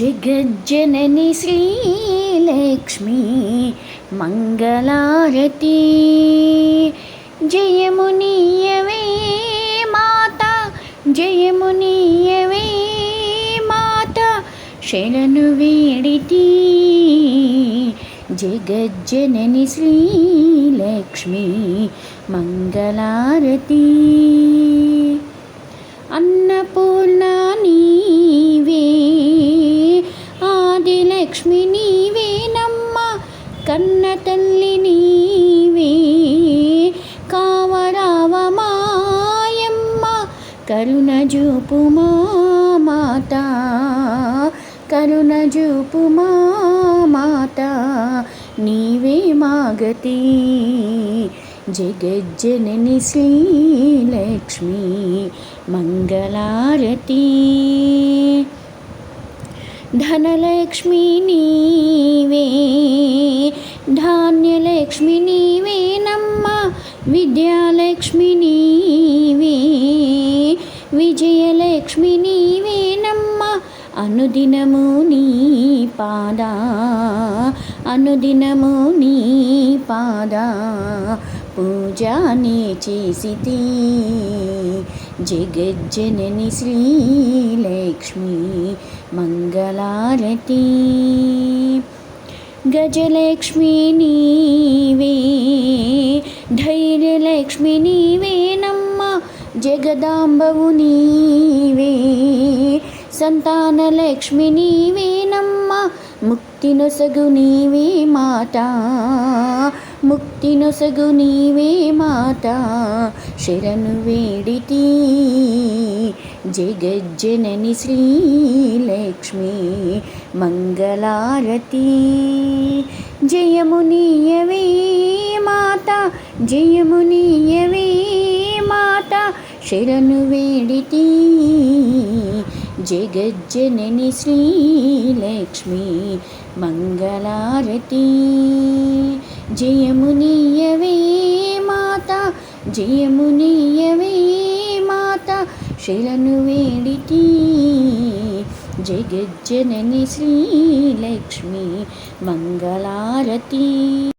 జగజ్జనని శ్రీలక్ష్మి మంగళారతి. జయమునియవే మాత జయమునియవే మాత శరణు వేడితి. జగజ్జనని శ్రీలక్ష్మి మంగళారతి. లక్ష్మి నీవేనమ్మ కన్న తల్లి నీవే. కావరావ మాయమ్మ కరుణ చూపు మా మాత. కరుణ చూపు మా మాత నీవే మాగతి జగజ్జనని శ్రీలక్ష్మి మంగళారతి. ధనలక్ష్మి నీవే ధాన్యలక్ష్మి నీవేనమ్మ విద్యాలక్ష్మి నీవే విజయలక్ష్మి నీవేనమ్మ అనుదినము నీ పాద అనుదినము నీ పాద పూజానే చేసి జగజ్జనని లక్ష్మీ మంగళారతి. గజలక్ష్మి నీవే ధైర్యలక్ష్మి నీవేనమ్మ జగదాంబవు నీవే సంతానలక్ష్మి నీవేనమ్మ ముక్తి నొసగు నీవే మాత ముక్తి నొసగు నీవే మాత శరణు వేడితి. జగజ్జనని శ్రీలక్ష్మి మంగళారతి. జయము నీయవే మాత జయము నీయవే మాత శరణు వేడితి. జగజ్జనని శ్రీలక్ష్మి మంగళారతి. జయమునియవే మాత జయమునియవే మాత శిలను వేడితి. జగజ్జనని శ్రీలక్ష్మి మంగళారతి.